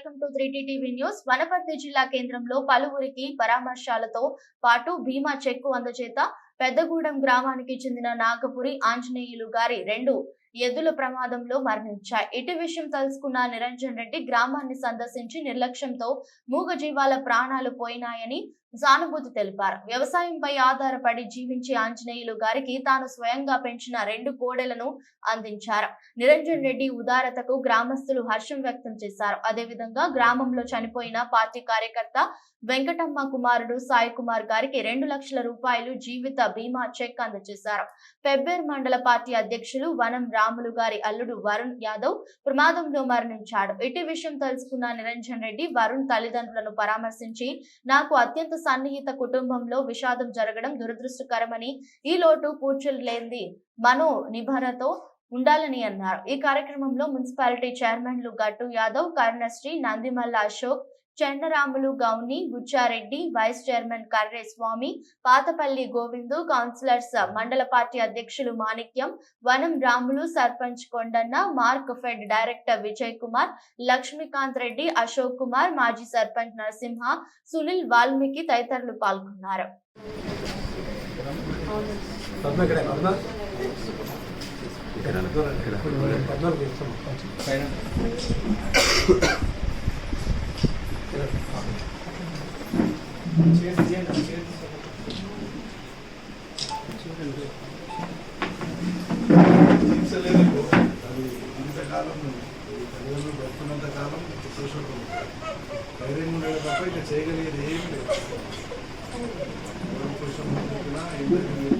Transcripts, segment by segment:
Welcome to three TV news. Wanaparthy జిల్లా కేంద్రంలో పలువురికి పరామర్శాలతో పాటు బీమా చెక్కు అందచేత పెద్దగూడెం గ్రామానికి చెందిన నాగపురి ఆంజనేయులు గారి రెండు ఎద్దుల ప్రమాదంలో మరణించాయి ఇటు విషయం తెలుసుకున్న నిరంజన్ రెడ్డి గ్రామాన్ని సందర్శించి నిర్లక్ష్యంతో మూగజీవాల ప్రాణాలు పోయినాయని సానుభూతి తెలిపారు. వ్యవసాయంపై ఆధారపడి జీవించే ఆంజనేయులు గారికి తాను స్వయంగా పెంచిన రెండు కోడెలను అందించారు. నిరంజన్ రెడ్డి ఉదారతకు గ్రామస్తులు హర్షం వ్యక్తం చేశారు. అదేవిధంగా గ్రామంలో చనిపోయిన పార్టీ కార్యకర్త వెంకటమ్మ కుమారుడు సాయి కుమార్ గారికి రెండు లక్షల రూపాయలు జీవిత బీమా చెక్ అందజేశారు. పెబ్బేర్ మండల పార్టీ అధ్యక్షులు వనం రాములు గారి అల్లుడు వరుణ్ యాదవ్ ప్రమాదంలో మరణించాడు. ఇటు విషయం తెలుసుకున్న నిరంజన్ రెడ్డి వరుణ్ తల్లిదండ్రులను పరామర్శించి నాకు అత్యంత సన్నిహిత కుటుంబంలో విషాదం జరగడం దురదృష్టకరమని ఈ లోటు పూడ్చలేంది మనో నిభరతో ఉండాలని అన్నారు. ఈ కార్యక్రమంలో మున్సిపాలిటీ చైర్మన్లు Gattu Yadav Karunasri Nandimalla Ashok Chennaramulu Gouni Buchareddy vice chairman Karre Swamy Pathapalli Govindu councillors mandal party అధ్యక్షులు Manikyam Vanam Ramulu sarpanch Kondanna Markfed director Vijay Kumar Lakshmikanth Reddy Ashok Kumar మాజీ సర్పంచ్ నరసింహ సునీల్ వాల్మీకి తదితరులు పాల్గొన్నారు. పద్మ ఇక్కడ. పద్మ పద్మ తీస్తాం పైన తీర్చలేదు అది ఇంతకాలం కాలం చూసుకుంటాం ధైర్యం ఉండేది తప్ప ఇక చేయగలిగేది ఏం లేదు ఎవరు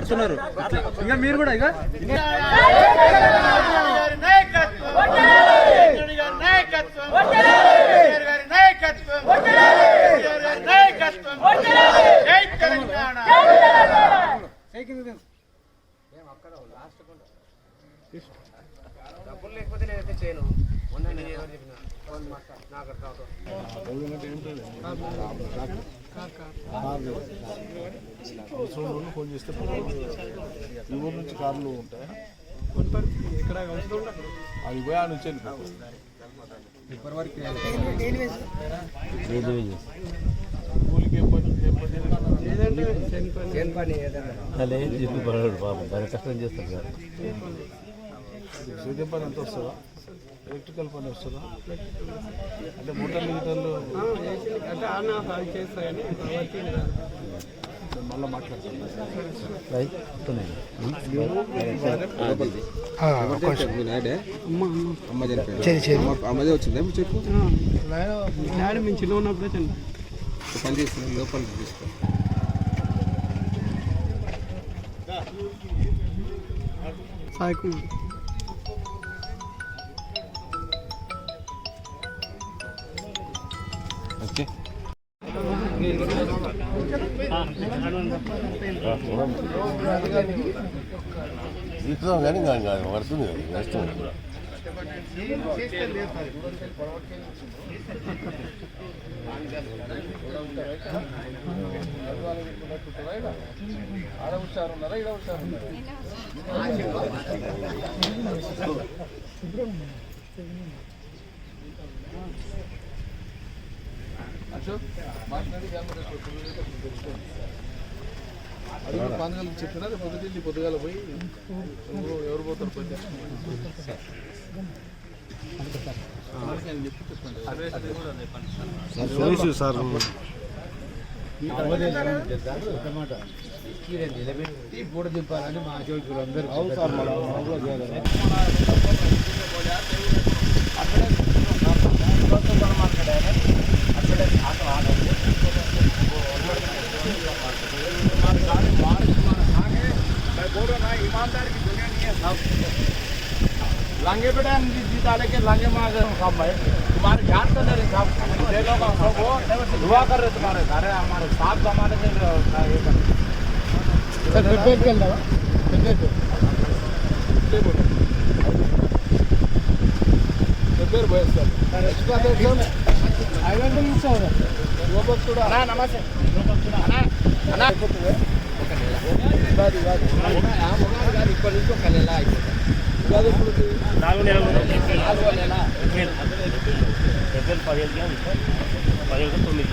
పడుతున్నారు ఇంకా మీరు కూడా ఇక డబ్బులు లేకపోతే నేనైతే చేయను మొన్న నేను ఎవరు చెప్పిన నాకు ఫోన్ చేస్తే ఈ ఊరు నుంచి కార్లు ఉంటాయి అది పోయా నుంచి ఏం చెప్పి పడడు పాపం కష్టం చేస్తారు సార్ సేద్యం పని ఎంత వస్తుందా ఎలక్ట్రికల్ పని వస్తుందా? అంటే మోటార్ మిగతాలు చేస్తాయని మళ్ళీ మాట్లాడతాను. అమ్మదే వచ్చిందా? చెప్పు. డాడీ మేము చిన్న ఉన్నప్పుడే చిన్న పని చేస్తున్నాం లోపల సాయి కుమార్. ఇస్తాం కానీ ఇంకా పడుతుంది కదా నష్టం ఆడ హుషారు ఉన్నారా ఈడ హుషారు ఉన్నారా అశోక్ మాట్లాడి అది కూడా పానగల్ చెప్పినా పొద్దుటిల్లి పొద్దుగాల పోయి ఎవరు పోతారు పోతే చెప్పండి. సార్ నిలబెట్టి పూట దింపాలని మా అందరూ बोलो ना ईमानदार की दुनिया नहीं है साहब लांगे बेटा इनकी जीत आने के लांगे मांग रहे साहब भाई तुम्हारे ध्यान तो नहीं रहे साहब देखो का सब वो दुआ कर रहे तुम्हारे अरे हमारे साथ जमाने के ये कर నమస్తే ఇప్పటి నుంచి ఒక నెల అయిపోతుంది నాలుగు నెలలు. నాలుగో నెల ఏప్రిల్ పదిహేను పదిహేను తొమ్మిది.